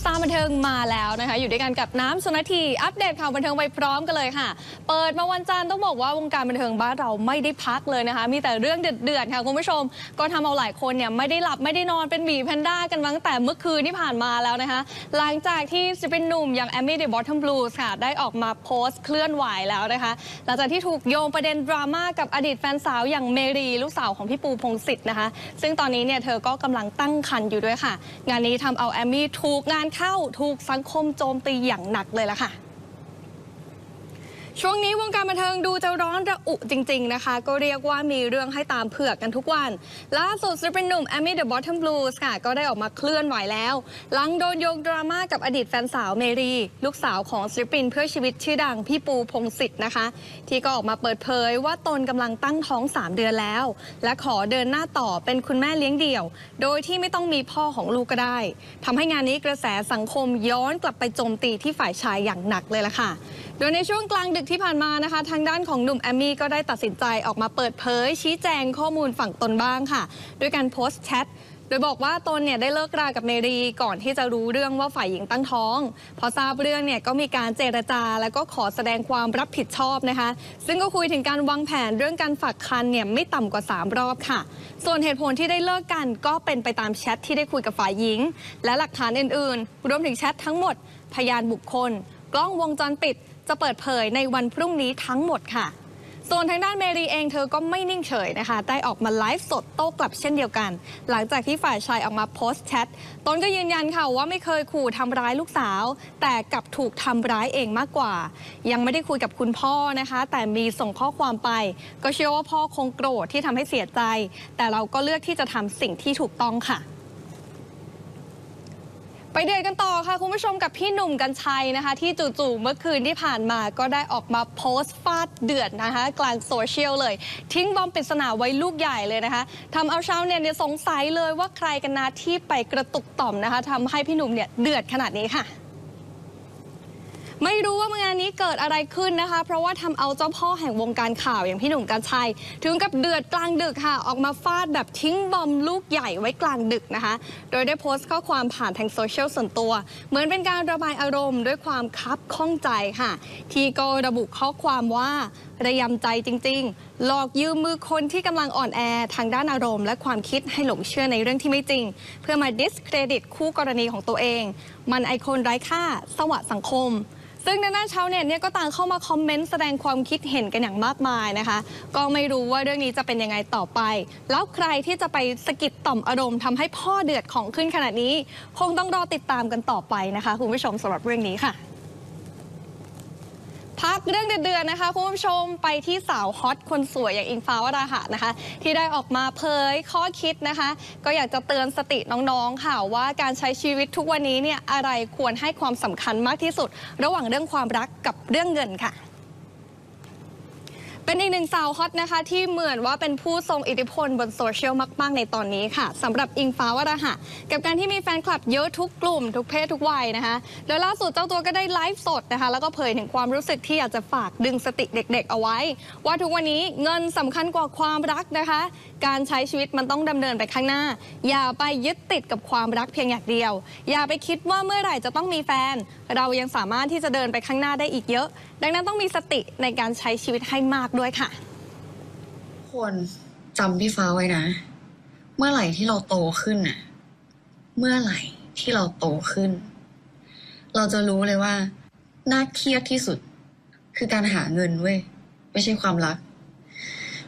สตาร์บันเทิงมาแล้วนะคะ อยู่ด้วยกันกับน้ำสุนทีอัปเดตข่าวบันเทิงไปพร้อมกันเลยค่ะ เปิดมาวันจันทร์ต้องบอกว่าวงการบันเทิงบ้านเราไม่ได้พักเลยนะคะ มีแต่เรื่องเดือดๆค่ะคุณผู้ชม ก็ทำเอาหลายคนเนี่ยไม่ได้หลับไม่ได้นอนเป็นหมีแพนด้ากันตั้งแต่เมื่อคืนที่ผ่านมาแล้วนะคะ หลังจากที่ศิลปินหนุ่มอย่างแอมมี่เดอะบอททอมบลูส์ค่ะได้ออกมาโพสต์เคลื่อนไหวแล้วนะคะ หลังจากที่ถูกโยงประเด็นดราม่ากับอดีตแฟนสาวอย่างเมรีลูกสาวของพี่ปูพงศิษฐ์นะคะ ซึ่งตอนนี้เนี่ยเธอก็กำลังตั้งครรภ์อยู่ด้วยค่ะ งานนี้ทำเอาแอมมี่ถูกงานเข้าถูกสังคมโจมตีอย่างหนักเลยละค่ะ ช่วงนี้วงการบันเทิงดูจะร้อนระอุจริง ๆ นะคะ ก็เรียกว่ามีเรื่องให้ตามเผือกกันทุกวัน ล่าสุดศิลปินหนุ่มแอมมี่เดอะบอททอมบลูส์ค่ะ ก็ได้ออกมาเคลื่อนไหวแล้ว หลังโดนโยงดราม่ากับอดีตแฟนสาวเมรี ลูกสาวของศิลปินเพื่อชีวิตชื่อดังพี่ปูพงศิษฐ์นะคะ ที่ก็ออกมาเปิดเผยว่าตนกำลังตั้งท้อง 3 เดือนแล้ว และขอเดินหน้าต่อเป็นคุณแม่เลี้ยงเดี่ยว โดยที่ไม่ต้องมีพ่อของลูกก็ได้ทำให้งานนี้กระแสสังคมย้อนกลับไปโจมตีที่ฝ่ายชายอย่างหนักเลยล่ะค่ะ โดยในช่วงกลางดึกที่ผ่านมานะคะ ทางด้านของหนุ่มแอมมี่ก็ได้ตัดสินใจออกมาเปิดเผย ชี้แจงข้อมูลฝั่งตนบ้างค่ะด้วยการโพสต์แชทโดยบอกว่าตนเนี่ยได้เลิกรากับเมรีก่อนที่จะรู้เรื่องว่าฝ่ายหญิงตั้งท้อง พอทราบเรื่องเนี่ยก็มีการเจรจา แล้วก็ขอแสดงความรับผิดชอบนะคะ ซึ่งก็คุยถึงการวางแผนเรื่องการฝากคันเนี่ยไม่ต่ำกว่า 3 รอบค่ะ ส่วนเหตุผลที่ได้เลิกกันก็เป็นไปตามแชทที่ได้คุยกับฝ่ายหญิง และหลักฐานอื่นๆ รวมถึงแชททั้งหมด พยานบุคคล กล้องวงจรปิด จะเปิดเผยในวันพรุ่งนี้ทั้งหมดค่ะ ส่วนทางด้านเมรีเองเธอก็ไม่นิ่งเฉยนะคะ ได้ออกมาไลฟ์สดโต้กลับเช่นเดียวกัน หลังจากที่ฝ่ายชายออกมาโพสต์แชทตนก็ยืนยันค่ะว่าไม่เคยขู่ทำร้ายลูกสาว แต่กลับถูกทำร้ายเองมากกว่า ยังไม่ได้คุยกับคุณพ่อนะคะ แต่มีส่งข้อความไป ก็เชื่อว่าพ่อคงโกรธที่ทำให้เสียใจ แต่เราก็เลือกที่จะทำสิ่งที่ถูกต้องค่ะ ไปเดือดกันต่อค่ะ คุณผู้ชมกับพี่หนุ่มกัญชัยนะคะ ที่จู่ๆเมื่อคืนที่ผ่านมาก็ได้ออกมาโพสต์ฟาดเดือดนะคะ กลางโซเชียลเลย ทิ้งบอมปริศนาไว้ลูกใหญ่เลยนะคะทำเอาชาวเน็ตเนี่ยสงสัยเลยว่าใครกันนะที่ไปกระตุกต่อมนะคะทำให้พี่หนุ่มเนี่ยเดือดขนาดนี้ค่ะ ไม่รู้ว่างานนี้เกิดอะไรขึ้นนะคะ เพราะว่าทำเอาเจ้าพ่อแห่งวงการข่าวอย่างพี่หนุ่มกัญชัย ถึงกับเดือดกลางดึกค่ะ ออกมาฟาดแบบทิ้งบอมลูกใหญ่ไว้กลางดึกนะคะ โดยได้โพสต์ข้อความผ่านทางโซเชียลส่วนตัว เหมือนเป็นการระบายอารมณ์ด้วยความคับข้องใจค่ะ ที่ก็ระบุข้อความว่าระยำใจจริง ๆ หลอกยืมมือคนที่กำลังอ่อนแอทางด้านอารมณ์ และความคิดให้หลงเชื่อในเรื่องที่ไม่จริง เพื่อมาดิสเครดิตคู่กรณีของตัวเอง มันไอคนไร้ค่า สวะสังคม ซึ่งในหน้าชาวเน็ตเนี่ยก็ต่างเข้ามาคอมเมนต์แสดงความคิดเห็นกันอย่างมากมายนะคะ ก็ไม่รู้ว่าเรื่องนี้จะเป็นยังไงต่อไป แล้วใครที่จะไปสะกิดต่อมอารมณ์ทำให้พ่อเดือดของขึ้นขนาดนี้ คงต้องรอติดตามกันต่อไปนะคะคุณผู้ชมสำหรับเรื่องนี้ค่ะ พักเรื่องเดือนๆนะคะคุณผู้ชมไปที่สาวฮอตคนสวยอย่างอิงฟ้าวราหะนะคะ ที่ได้ออกมาเผยข้อคิดนะคะ ก็อยากจะเตือนสติน้องๆค่ะว่าการใช้ชีวิตทุกวันนี้เนี่ยอะไรควรให้ความสำคัญมากที่สุด ระหว่างเรื่องความรักกับเรื่องเงินค่ะ เป็นอีกหนึ่งสาวฮอตนะคะ ที่เหมือนว่าเป็นผู้ทรงอิทธิพลบนโซเชียลมาก ๆ ในตอนนี้ค่ะสำหรับอิงฟ้าวราหะ กับการที่มีแฟนคลับเยอะทุกกลุ่ม ทุกเพศทุกวัยนะคะ โดยล่าสุดเจ้าตัวก็ได้ไลฟ์สดนะคะ แล้วก็เผยถึงความรู้สึกที่อยากจะฝากดึงสติเด็ก ๆ เอาไว้ ว่าทุกวันนี้เงินสำคัญกว่าความรักนะคะ การใช้ชีวิตมันต้องดำเนินไปข้างหน้า อย่าไปยึดติดกับความรักเพียงอย่างเดียว อย่าไปคิดว่าเมื่อไหร่จะต้องมีแฟน เรายังสามารถที่จะเดินไปข้างหน้าได้อีกเยอะ ดังนั้นต้องมีสติในการใช้ชีวิตให้มากด้วยค่ะ ควรจำพี่ฟ้าไว้นะ เมื่อไหร่ที่เราโตขึ้นน่ะ เมื่อไหร่ที่เราโตขึ้น เราจะรู้เลยว่าน่าเครียดที่สุด คือการหาเงินเว้ยไม่ใช่ความรัก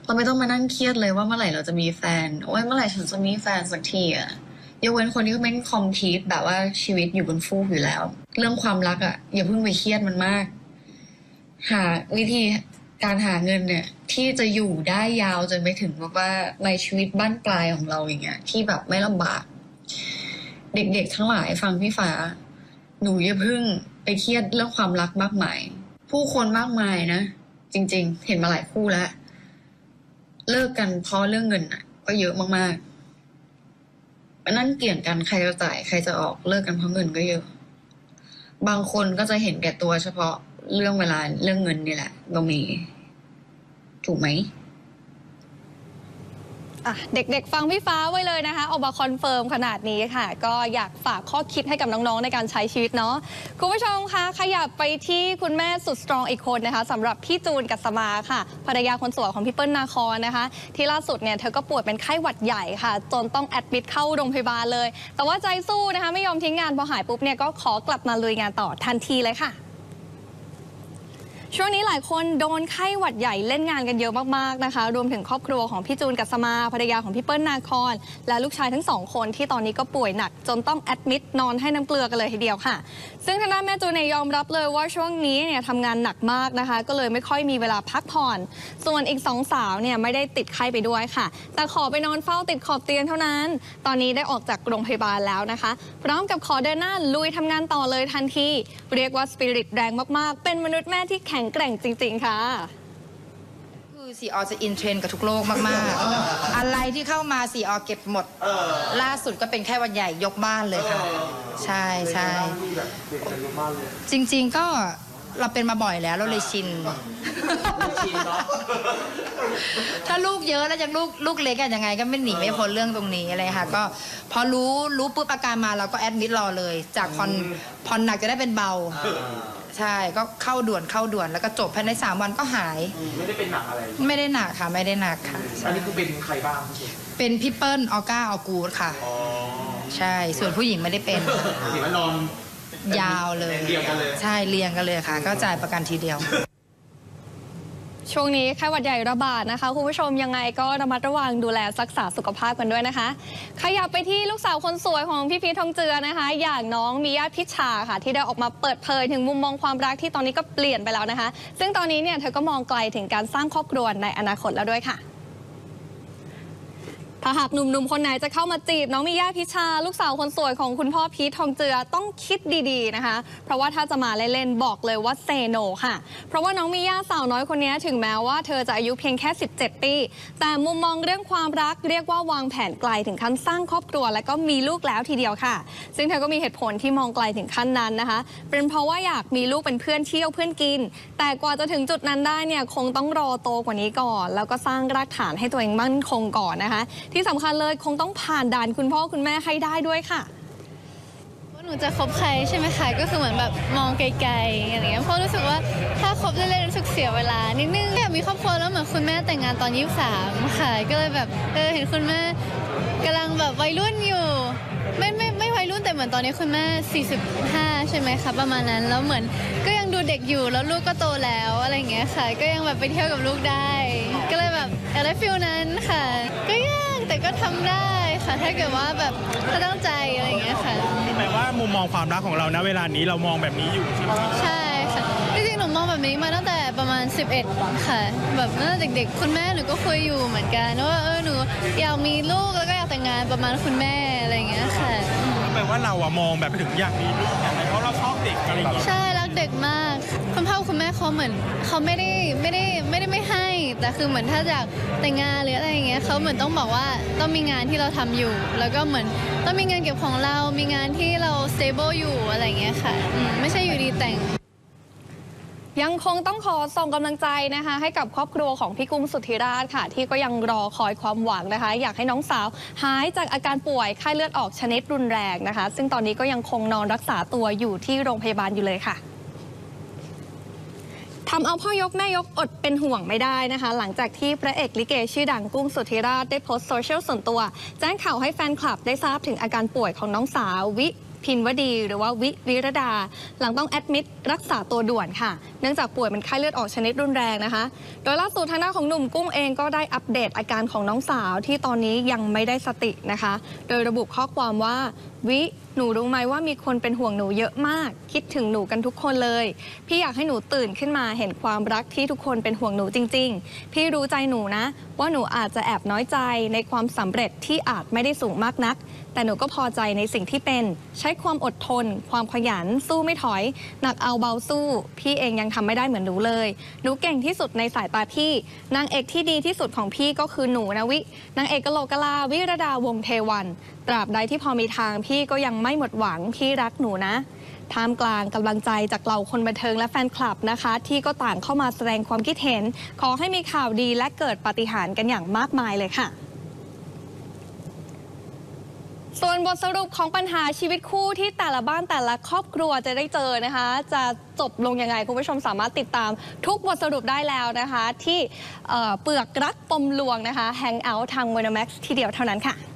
เราไม่ต้องมานั่งเครียดเลยว่าเมื่อไหร่เราจะมีแฟนโอ้ยเมื่อไหร่ฉันจะมีแฟนสักทีอะ ยกเว้นคนที่เขาไม่งคอมพีทแบบว่าชีวิตอยู่บนฟูกอยู่แล้ว เรื่องความรักอะอย่าเพิ่งไปเครียดมันมาก หาวิธีการหาเงินเนี่ย ที่จะอยู่ได้ยาวจนไปถึงแบบว่าในชีวิตบ้านปลายของเราอย่างเงี้ยที่แบบไม่ลำบาก เด็กๆทั้งหลายฟังพี่ฟ้า หนูอย่าเพิ่งไปเครียดเรื่องความรักมากมาย ผู้คนมากมายนะจริง ๆ เห็นมาหลายคู่แล้ว เลิกกันเพราะเรื่องเงินอะ ก็เยอะมากๆ มานั่งเกี่ยงกันใครจะจ่ายใครจะออกเลิกกันเพราะเงินก็เยอะ บางคนก็จะเห็นแก่ตัวเฉพาะเรื่องเวลาเรื่องเงินนี่แหละก็มี ถูกไหม อะเด็กๆ ฟังพี่ฟ้าไว้เลยนะคะออกมาคอนเฟิร์มขนาดนี้ค่ะ ก็อยากฝากข้อคิดให้กับน้องๆ ในการใช้ชีวิตเนาะคุณผู้ชมคะขยับไปที่คุณแม่สุดสตรองอีกคนนะคะสำหรับพี่จูนกัสมาค่ะภรรยาคนสวยของพี่เปิ้ลนาคอนนะคะ ที่ล่าสุดเนี่ยเธอก็ป่วยเป็นไข้หวัดใหญ่ค่ะ จนต้องแอดมิดเข้าโรงพยาบาลเลย แต่ว่าใจสู้นะคะไม่ยอมทิ้งงานพอหายปุ๊บเนี่ยก็ขอกลับมาลุยงานต่อทันทีเลยค่ะ ช่วงนี้หลายคนโดนไข้หวัดใหญ่เล่นงานกันเยอะมากๆนะคะ รวมถึงครอบครัวของพี่จูนกัสมาภรรยาของพี่เปิ้ลนาคอนและลูกชายทั้งสองคนที่ตอนนี้ก็ป่วยหนัก จนต้องแอดมิดนอนให้น้ำเกลือกันเลยทีเดียวค่ะ ซึ่งทางด้านแม่จูนเนี่ยยอมรับเลยว่าช่วงนี้เนี่ยทำงานหนักมากนะคะ ก็เลยไม่ค่อยมีเวลาพักผ่อน ส่วนอีกสองสาวเนี่ยไม่ได้ติดไข้ไปด้วยค่ะ แต่ขอไปนอนเฝ้าติดขอบเตียงเท่านั้น ตอนนี้ได้ออกจากโรงพยาบาลแล้วนะคะ พร้อมกับขอเดินหน้าลุยทำงานต่อเลยทันที เรียกว่าสปิริตแรงมาก ๆ เป็นมนุษย์แม่ที่แข็งแกร่งจริง ๆ ค่ะ คือสีออจะอินเทรนด์กับทุกโลกมาก ๆ อะไรที่เข้ามาสีออเก็บหมด ล่าสุดก็เป็นแค่วันใหญ่ยกบ้านเลยค่ะ ใช่ใช่จริง ๆ ก็ เราเป็นมาบ่อยแล้วเราเลยชินถ้าลูกเยอะแล้วยังลูกลูกเล็กอะยังไง ก็ไม่หนีไม่พ้นเรื่องตรงนี้อะไรค่ะ ก็พอรู้รู้ปุ๊บอาการมาเราก็แอดมิดรอเลย จากผ่อนผ่อนหนักจะได้เป็นเบา ใช่ก็เข้าด่วนเข้าด่วนแล้วก็จบภายในสามวันก็หาย ไม่ได้เป็นหนักอะไร ไม่ได้หนักค่ะ ไม่ได้หนักค่ะ อันนี้คือเป็นใครบ้างพี่เป็นพี่เปิ้ลออก้าออกูดค่ะ อ๋อใช่ ส่วนผู้หญิงไม่ได้เป็นเห็นว่านอน ยาวเลยเรียงกันเลย ใช่เรียงกันเลยค่ะ ก็จ่ายประกันทีเดียว ช่วงนี้ไข้หวัดใหญ่ระบาดนะคะคุณผู้ชมยังไงก็ระมัดระวังดูแลรักษาสุขภาพกันด้วยนะคะ ขยับไปที่ลูกสาวคนสวยของพี่พีชทองเจือนะคะ อย่างน้องมีญาติพิชชาค่ะ ที่ได้ออกมาเปิดเผยถึงมุมมองความรักที่ตอนนี้ก็เปลี่ยนไปแล้วนะคะ ซึ่งตอนนี้เนี่ยเธอก็มองไกลถึงการสร้างครอบครัวในอนาคตแล้วด้วยค่ะ ถ้าหากหนุ่มๆ คนไหนจะเข้ามาจีบ น้องมิย่าพิชา ลูกสาวคนสวยของคุณพ่อพีททองเจือต้องคิดดีๆนะคะ เพราะว่าถ้าจะมาเล่นๆบอกเลยว่าเซโนค่ะ เพราะว่าน้องมิย่าสาวน้อยคนนี้ถึงแม้ว่าเธอจะอายุเพียงแค่ 17 ปี แต่มุมมองเรื่องความรักเรียกว่าวางแผนไกลถึงขั้นสร้างครอบครัว และก็มีลูกแล้วทีเดียวค่ะ ซึ่งเธอก็มีเหตุผลที่มองไกลถึงขั้นนั้นนะคะ เป็นเพราะว่าอยากมีลูกเป็นเพื่อนเที่ยวเพื่อนกิน แต่กว่าจะถึงจุดนั้นได้เนี่ยคงต้องรอโตกว่านี้ก่อน แล้วก็สร้างรากฐานให้ตัวเองมั่นคงก่อนนะคะที่สำคัญเลยคงต้องผ่านด่านคุณพ่อคุณแม่ให้ได้ด้วยค่ะ ว่าหนูจะคบใครใช่ไหมคะก็คือเหมือนแบบมองไกลๆอะไรเงี้ยเพราะรู้สึกว่าถ้าคบเล่นๆรู้สึกเสียเวลานิดนึงอยากมีครอบครัวแล้วเหมือนคุณแม่แต่งงานตอน23ค่ะก็เลยแบบเออเห็นคุณแม่กำลังแบบวัยรุ่นอยู่ ไม่ไม่ไม่วัยรุ่นแต่เหมือนตอนนี้คุณแม่ 45 ใช่ไหมคะประมาณนั้นแล้วเหมือนก็ยังดูเด็กอยู่แล้วลูกก็โตแล้วอะไรเงี้ยค่ะ ก็ยังแบบไปเที่ยวกับลูกได้ ก็เลยแบบอยากได้ฟิลนั้นค่ะ ก็ยาก แต่ก็ทำได้ค่ะถ้าเกิดว่าแบบถ้าตั้งใจอะไรเงี้ยค่ะแปลว่ามุมมองความรักของเราณเวลานี้เรามองแบบนี้อยู่ใช่ไหมใช่ค่ะจริงๆหนูมองแบบนี้มาตั้งแต่ประมาณ 11 ค่ะ แบบตั้งแต่เด็กๆ คุณแม่หนูก็คุยอยู่เหมือนกันว่าเออหนูอยากมีลูกแล้วก็อยากแต่งงานประมาณคุณแม่อะไรอย่างเงี้ยค่ะอืมแปลว่าเราอะมองแบบถึงอยากมีลูกอะไรเพราะเราชอบเด็กอะไรอย่างเงี้ยใช่รัก เด็กมาก คุณพ่อคุณแม่เขาเหมือนเขาไม่ได้ไม่ได้ไม่ได้ไม่ให้ แต่คือเหมือนถ้าอยากแต่งงานหรืออะไรอย่างเงี้ยเขาเหมือนต้องบอกว่าต้องมีงานที่เราทำอยู่ แล้วก็เหมือนต้องมีเงินเก็บของเรา มีงานที่เรา stable อยู่อะไรอย่างเงี้ยค่ะไม่ใช่อยู่ดีแต่งยังคงต้องขอส่งกำลังใจนะคะ ให้กับครอบครัวของพี่กุ้งสุธิราชค่ะ ที่ก็ยังรอคอยความหวังนะคะ อยากให้น้องสาวหายจากอาการป่วยไข้เลือดออกชนิดรุนแรงนะคะ ซึ่งตอนนี้ก็ยังคงนอนรักษาตัวอยู่ที่โรงพยาบาลอยู่เลยค่ะ ทำเอาพ่อยกแม่ยกอดเป็นห่วงไม่ได้นะคะ หลังจากที่พระเอกลิเกชื่อดังกุ้งสุธิราชได้โพสต์โซเชียลส่วนตัว แจ้งข่าวให้แฟนคลับได้ทราบถึงอาการป่วยของน้องสาววิพินวดีหรือว่าวิวิรดา หลังต้องแอดมิดรักษาตัวด่วนค่ะ เนื่องจากป่วยเป็นไข้เลือดออกชนิดรุนแรงนะคะ โดยล่าสุดทางด้านของหนุ่มกุ้งเองก็ได้อัปเดตอาการของน้องสาวที่ตอนนี้ยังไม่ได้สตินะคะ โดยระบุข้อความว่า วิ หนูรู้ไหมว่ามีคนเป็นห่วงหนูเยอะมาก คิดถึงหนูกันทุกคนเลย พี่อยากให้หนูตื่นขึ้นมาเห็นความรักที่ทุกคนเป็นห่วงหนูจริง ๆ พี่รู้ใจหนูนะ ว่าหนูอาจจะแอบน้อยใจในความสำเร็จที่อาจไม่ได้สูงมากนัก แต่หนูก็พอใจในสิ่งที่เป็น ใช้ความอดทน ความขยัน สู้ไม่ถอย หนักเอาเบาสู้ พี่เองยังทำไม่ได้เหมือนหนูเลย หนูเก่งที่สุดในสายตาพี่ นางเอกที่ดีที่สุดของพี่ก็คือหนูนะวิ นางเอกกะโลกะลาวิรดาวงเทวัน ตราบใดที่พอมีทางพี่ก็ยังไม่หมดหวังพี่รักหนูนะท่ามกลางกำลังใจจากเหล่าคนบันเทิงและแฟนคลับนะคะ ที่ก็ต่างเข้ามาแสดงความคิดเห็น ขอให้มีข่าวดีและเกิดปาฏิหาริย์กันอย่างมากมายเลยค่ะส่วนบทสรุปของปัญหาชีวิตคู่ที่แต่ละบ้านแต่ละครอบครัวจะได้เจอนะคะ จะจบลงยังไง คุณผู้ชมสามารถติดตามทุกบทสรุปได้แล้วนะคะ ที่เเปลือกรักปมลวงนะคะแฮงเอาท์ทาง m o n o m a x ทีเดียวเท่านั้นค่ะ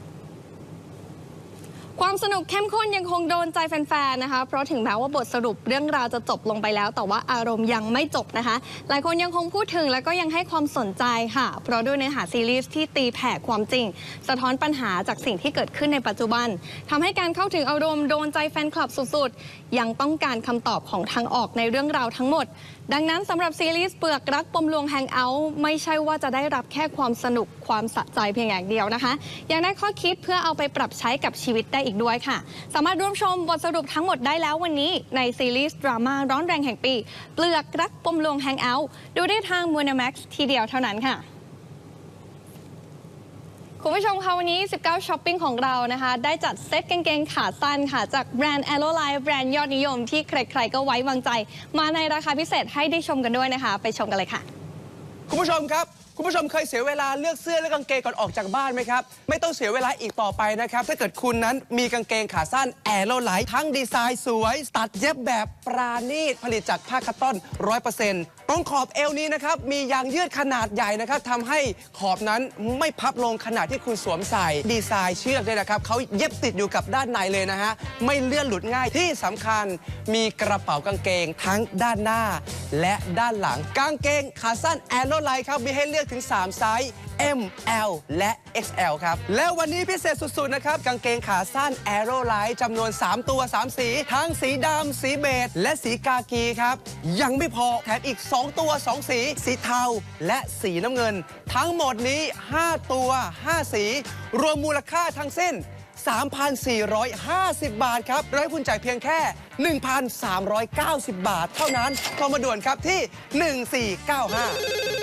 ความสนุกเข้มข้นยังคงโดนใจแฟนๆ นะคะ เพราะถึงแม้ว่าบทสรุปเรื่องราวจะจบลงไปแล้ว แต่ว่าอารมณ์ยังไม่จบนะคะ หลายคนยังคงพูดถึงแล้วก็ยังให้ความสนใจค่ะ เพราะด้วยเนื้อหาซีรีส์ที่ตีแผ่ความจริง สะท้อนปัญหาจากสิ่งที่เกิดขึ้นในปัจจุบันทำให้การเข้าถึงอารมณ์โดนใจแฟนคลับสุดๆ ยังต้องการคำตอบของทางออกในเรื่องราวทั้งหมด ดังนั้นสำหรับซีรีส์เปลือกรักปมลวงแฮงเอาท์ไม่ใช่ว่าจะได้รับแค่ความสนุกความสะใจเพียงอย่างเดียวนะคะ ยังได้ข้อคิดเพื่อเอาไปปรับใช้กับชีวิตได้อีกด้วยค่ะ สามารถร่วมชมบทสรุปทั้งหมดได้แล้ววันนี้ ในซีรีส์ดราม่าร้อนแรงแห่งปี เปลือกรักปมลวงแฮงเอาท์ดูได้ทางมูนเอ็กซ์ทีเดียวเท่านั้นค่ะ คุณผู้ชมคะวันนี้ 19ช้อปปิ้งของเรานะคะ ได้จัดเซ็ตกางเกงขาสั้นค่ะ จากแบรนด์ a e r o l i แบรนด์ยอดนิยมที่ใครๆก็ไว้วางใจ มาในราคาพิเศษให้ได้ชมกันด้วยนะคะ ไปชมกันเลยค่ะ คุณผู้ชมครับ คุณผู้ชมเคยเสียเวลาเลือกเสื้อและกางเกงก่อนออกจากบ้านไหมครับ ไม่ต้องเสียเวลาอีกต่อไปนะครับ ถ้าเกิดคุณนั้นมีกางเกงขาสั้นแอโรไลท์ทั้งดีไซน์สวย ตัดเย็บแบบปราณีตผลิตจากผ้าคัตตอน100%ตรงขอบเอวนี้นะครับ มียางยืดขนาดใหญ่นะครับทำให้ขอบนั้นไม่พับลงขณะที่คุณสวมใส่ดีไซน์เชือกเนี่ยนะครับเขาเย็บติดอยู่กับด้านในเลยนะฮะไม่เลื่อนหลุดง่ายที่สำคัญ มีกระเป๋ากางเกงทั้งด้านหน้า และด้านหลังกางเกงขาสั้นแอโรไลท์ครับมีให้เลือกถึง 3 ไซส์ M L และ XL ครับ แล้ววันนี้พิเศษสุด ๆ นะครับ กางเกงขาสั้น Aero Light จำนวน 3 ตัว 3 สี ทั้งสีดำ สีเบจและสีกากีครับ ยังไม่พอแถมอีก 2 ตัว 2 สี สีเทา และสีน้ำเงิน ทั้งหมดนี้ 5 ตัว 5 สี รวมมูลค่าทั้งสิ้น3,450 บาทครับร้อยคุณจ่ายเพียงแค่ 1,390 บาทเท่านั้นโทรมาด่วนครับที่ 1495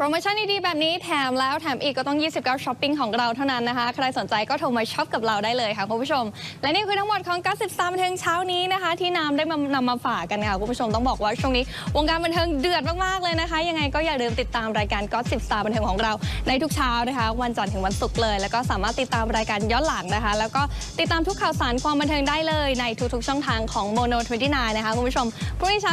โปรโมชั่นดีๆแบบนี้แถมแล้วแถมอีกก็ต้อง 29ช้อปปิ้งของเราเท่านั้นนะคะ ใครสนใจก็โทรมาช็อปกับเราได้เลยค่ะคุณผู้ชม และนี่คือทั้งหมดของ90สามบันเทิงเช้านี้นะคะ ที่น้ำได้มานำมาฝากกันค่ะคุณผู้ชมต้องบอกว่าช่วงนี้ วงการบันเทิงเดือดมากๆเลยนะคะ ยังไงก็อย่าลืมติดตามรายการก็สิบสาบันเทิงของเรา ในทุกเช้านะคะ วันจันทร์ถึงวันศุกร์เลย แล้วก็สามารถติดตามรายการย้อนหลังนะคะ แล้วก็ติดตามทุกข่าวสารความบันเทิงได้เลยในทุกๆช่องทางของ Mono 29นะคะคุณผู้ชมพรุ่งนี้เช้า